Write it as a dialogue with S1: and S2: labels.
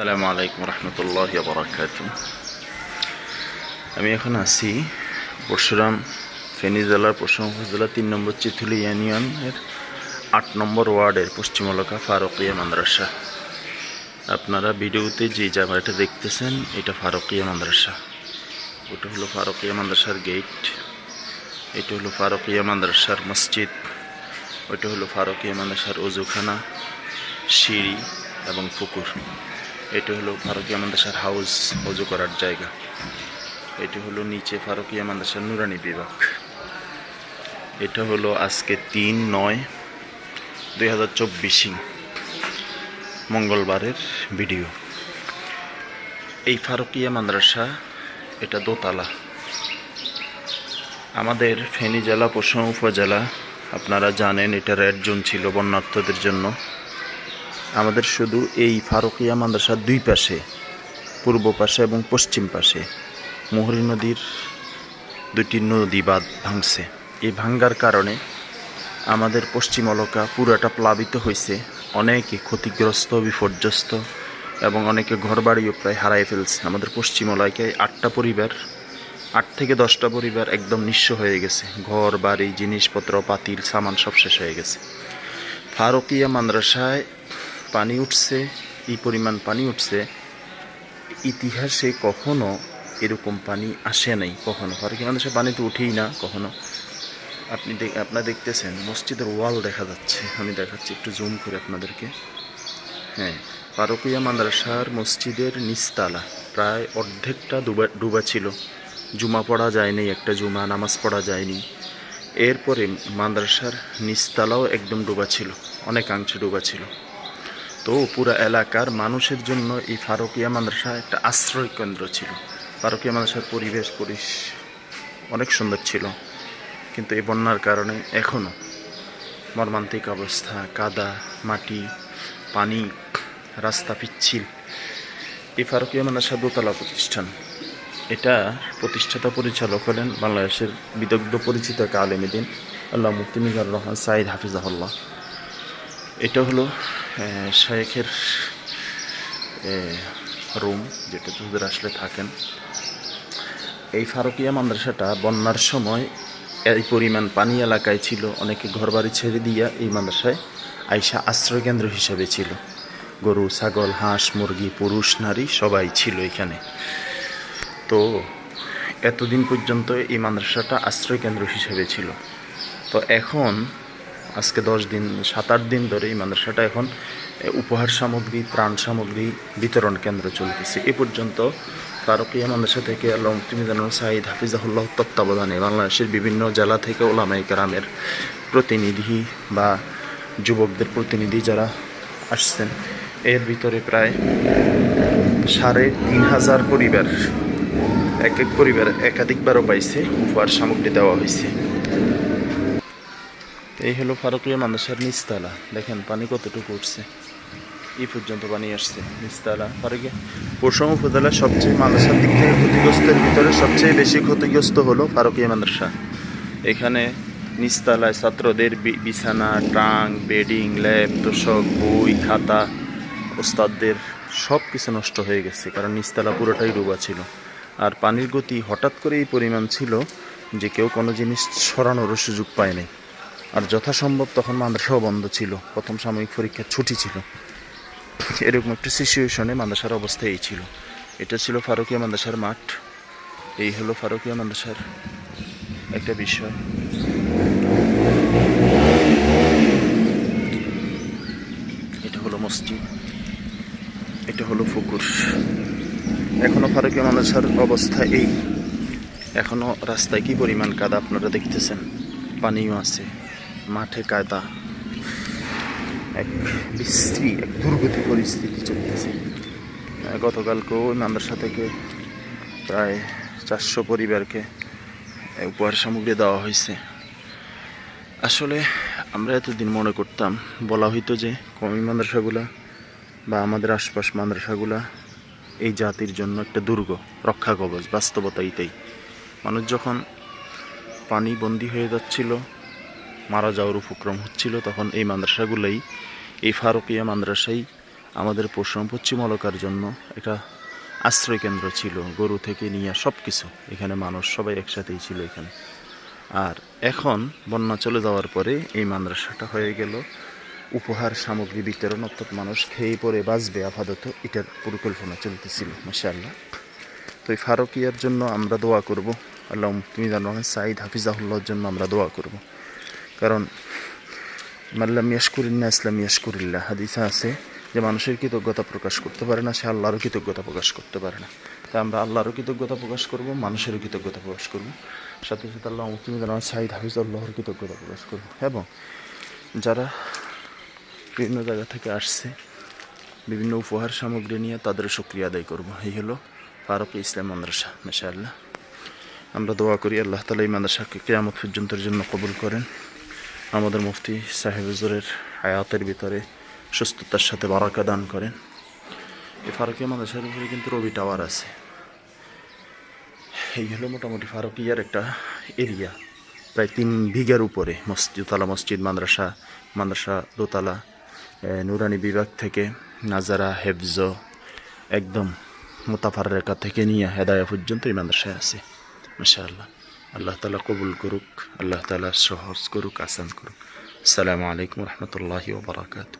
S1: সালামু আলাইকুম রহমতুল্লাহ বরাকাত আমি এখন আছি পরশুরাম ফেনী জেলার পরশুরাম উপজেলা তিন নম্বর চিথুলি ইউনিয়নের আট নম্বর ওয়ার্ডের পশ্চিম এলাকা ফারুকিয়া মাদ্রাসা। আপনারা ভিডিওতে যে জায়গাটা দেখতেছেন, এটা ফারুকিয়া মাদ্রাসা। ওটা হলো ফারুকিয়া মাদ্রাসার গেট এটা হলো ফারুকিয়া মাদ্রাসার মসজিদ ওইটা হলো ফারুকিয়া মাদ্রাসার অজুখানা, সিঁড়ি এবং পুকুর। এটা হলো ফারুকিয়া মাদ্রাসার হাউস, অজু করার জায়গা। এটি হলো নিচে ফারুকিয়া মাদ্রাসার নুরানি বিভাগ। এটা হলো আজকে তিন নয় দুই হাজার চব্বিশে মঙ্গলবারের ভিডিও। এই ফারুকিয়া মাদ্রাসা এটা দোতলা। আমাদের ফেনী জেলা, পশ্চিম উপজেলা, আপনারা জানেন এটা রেড জোন ছিল বন্যার্থদের জন্য। আমাদের শুধু এই ফারুকিয়া মাদ্রাসার দুই পাশে, পূর্ব পাশে এবং পশ্চিম পাশে। মোহরী নদীর দুটি নদী বাঁধ ভাঙছে। এই ভাঙ্গার কারণে আমাদের পশ্চিম এলাকা পুরাটা প্লাবিত হয়েছে। অনেকে ক্ষতিগ্রস্ত, বিপর্যস্ত এবং অনেকে ঘরবাড়িও প্রায় হারাই ফেলছে। আমাদের পশ্চিম এলাকায় আটটা পরিবার, আট থেকে দশটা পরিবার একদম নিঃস্ব হয়ে গেছে। ঘর বাড়ি জিনিসপত্র, পাতিল, সামান সব শেষ হয়ে গেছে। ফারুকিয়া মাদ্রাসায় পানি উঠছে এই পরিমাণ পানি উঠছে, ইতিহাসে কখনো এরকম পানি আসে নাই, কখনো। ফারুকিয়া মাদ্রাসায় পানি তো উঠেই না, কখনো। আপনি আপনারা দেখতেছেন, মসজিদের ওয়াল দেখা যাচ্ছে। আমি দেখাচ্ছি, একটু জুম করে আপনাদেরকে। হ্যাঁ ফারুকিয়া মাদ্রাসার মসজিদের নিস্তালা প্রায় অর্ধেকটা ডুবা ডুবা ছিল। জুমা পড়া যায়নি একটা জুমা, নামাজ পড়া যায়নি এরপরে মাদ্রাসার নিস্তালাও একদম ডুবা ছিল, অনেকাংশে ডুবা ছিল। তো পুরো এলাকার মানুষের জন্য এই ফারুকিয়া মাদ্রাসা একটা আশ্রয় কেন্দ্র ছিল। ফারুকিয়া মাদ্রাসার পরিবেশ পরিস অনেক সুন্দর ছিল। কিন্তু এই বন্যার কারণে এখনও মর্মান্তিক অবস্থা, কাদা, মাটি, পানি, রাস্তা পিচ্ছিল। এই ফারুকিয়া মাদ্রাসা দোতলা প্রতিষ্ঠান। এটা প্রতিষ্ঠাতা পরিচালক হলেন বাংলাদেশের বিদগ্ধ পরিচিত এক আল্লাহ মুফতি মিজানুর রহমান সাইদ হাফিজাহুল্লাহ। এটা হলো শায়েখের রুম, যেটা হুজুর আসলে থাকেন, এই ফারুকিয়া মাদ্রাসাটা বন্যার সময় এই পরিমাণ পানি এলাকায় ছিল, অনেকে ঘরবাড়ি ছেড়ে দিয়া এই মাদ্রাসায় আইসা আশ্রয়কেন্দ্র হিসেবে ছিল। গরু, ছাগল, হাঁস, মুরগি, পুরুষ, নারী সবাই ছিল এখানে। তো এতদিন পর্যন্ত এই মাদ্রাসাটা আশ্রয় কেন্দ্র হিসেবে ছিল। তো এখন আজকে দশ দিন, সাত, আট দিন ধরে এই মাদ্রাসাটা এখন উপহার সামগ্রী, ত্রাণ সামগ্রী বিতরণ কেন্দ্র চলতেছে। এ পর্যন্ত ফারুকিয়া মাদ্রাসা থেকে আল্লাহ সাইদ হাফিজাহুল্লাহ তত্ত্বাবধানে বাংলাদেশের বিভিন্ন জেলা থেকে ওলামাই কেরামের প্রতিনিধি বা যুবকদের প্রতিনিধি যারা আসছেন, এর ভিতরে প্রায় সাড়ে তিন হাজার পরিবার, এক এক পরিবার একাধিকবারও পাইছে উপহার সামগ্রী দেওয়া হয়েছে। এই হলো ফারুকিয়া মাদ্রাসার নিচতলা। দেখেন পানি কতটুকু উঠছে। এই পর্যন্ত পানি আসছে। নিচতলা, ফারুকিয়া। পশ্চিম উপজেলার সবচেয়ে মাদ্রাসার দিক থেকে ক্ষতিগ্রস্তের ভিতরে সবচেয়ে বেশি ক্ষতিগ্রস্ত হলো ফারুকিয়া মাদ্রাসা। এখানে নিচতলায় ছাত্রদের বিছানা ট্রাং বেডিং, ল্যাব, তোষক, বই, খাতা, ওস্তাদদের সব কিছু নষ্ট হয়ে গেছে, কারণ নিচতলা পুরোটাই ডুবা ছিল। আর পানির গতি হঠাৎ করে এই পরিমাণ ছিল যে কেউ কোনো জিনিস সরানোরও সুযোগ পায়নি আর যথাসম্ভব তখন মাদ্রাসাও বন্ধ ছিল। প্রথম সাময়িক পরীক্ষার ছুটি ছিল। এরকম একটা সিচুয়েশনে মাদ্রাসার অবস্থা এই ছিল। এটা ছিল ফারুকিয়া মাদ্রাসার মাঠ। এই হলো ফারুকিয়া মাদ্রাসার একটা বিষয়। এটা হলো মসজিদ। এটা হলো পুকুর এখনও ফারুকিয়া মাদ্রাসার অবস্থা এই। এখনও রাস্তায় কি পরিমাণ কাদা আপনারা দেখতেছেন? পানিও আছে। মাঠে কায়দা। এক বিশ্রী, এক দুর্গতি পরিস্থিতি চলতেছে। গতকালকেও ওই মাদ্রাসা থেকে প্রায় চারশো পরিবারকে উপহার সামগ্রী দেওয়া হয়েছে। আসলে আমরা এতদিন মনে করতাম, বলা হইতো যে কমি মাদ্রাসাগুলা বা আমাদের আশপাশ মাদ্রাসাগুলা এই জাতির জন্য একটা দুর্গ, রক্ষা কবচ, বাস্তবতা এটাই মানুষ যখন পানি বন্দি হয়ে যাচ্ছিল মারা যাওয়ার উপক্রম হচ্ছিল, তখন এই মাদ্রাসাগুলোই, এই ফারুকিয়া মাদ্রাসাই আমাদের পশু পশ্চিম অলকার জন্য একটা আশ্রয় কেন্দ্র ছিল, গরু থেকে নিয়ে সব কিছু এখানে মানুষ সবাই একসাথেই ছিল এখানে। আর এখন বন্যা চলে যাওয়ার পরে এই মাদ্রাসাটা হয়ে গেল। উপহার, সামগ্রী বিতরণ, অর্থাৎ মানুষ খেয়ে পরে বাঁচবে আপাতত, এটার পরিকল্পনা চলতেছিল, মাশাআল্লাহ। তো এই ফারুকিয়ার জন্য আমরা দোয়া করব। আল্লাহ, তুমি জানো সাইদ হাফিজাহুল্লাহর জন্য আমরা দোয়া করব। কারণ মাল্লাম ইয়াশকুরিল্লা ইসলাম ইয়াশকুরিল্লা হাদিসা আছে যে মানুষের কৃতজ্ঞতা প্রকাশ করতে পারে না, সে আল্লাহরও কৃতজ্ঞতা প্রকাশ করতে পারে না। তাই আমরা আল্লাহরও কৃতজ্ঞতা প্রকাশ করব, মানুষেরও কৃতজ্ঞতা প্রকাশ করব। সাথে সাথে আল্লাহ তুমি জানো সাইদ হাফিজাল্লাহর কৃতজ্ঞতা প্রকাশ করব। এবং যারা বিভিন্ন জায়গা থেকে আসছে, বিভিন্ন উপহার সামগ্রী নিয়ে তাদের সক্রিয় আদায় করব। এই হলো ফারুক ইসলাম মাদ্রাসা, মেশাআল্লাহ। আমরা দোয়া করি আল্লাহ তালা এই মাদ্রাসাকে কেয়ামত পর্যন্তের জন্য কবুল করেন। আমাদের মুফতি সাহেব হুজুরের হায়াতের ভিতরে সুস্থতার সাথে বারাকা দান করেন। এই ফারুকিয়া মাদ্রাসার উপরে কিন্তু রবি টাওয়ার আছে। এই হলো মোটামুটি ফারুকিয়ার একটা এরিয়া। প্রায় তিন বিঘার উপরে মসজিদ দোতলা মসজিদ, মাদ্রাসা মাদ্রাসা দোতলা নুরানি বিভাগ থেকে নাজারা, হেফজ, একদম মোতাফার রেখা থেকে নিয়ে হেদায়া পর্যন্ত এই মাদ্রাসায় আছে মাশা আল্লাহ আল্লাহ তালা কবুল করুক আল্লাহ তালা সহজ করুক আসান করুক। আসসালামু আলাইকুম রহমতুল্লাহি ওবরাকাতু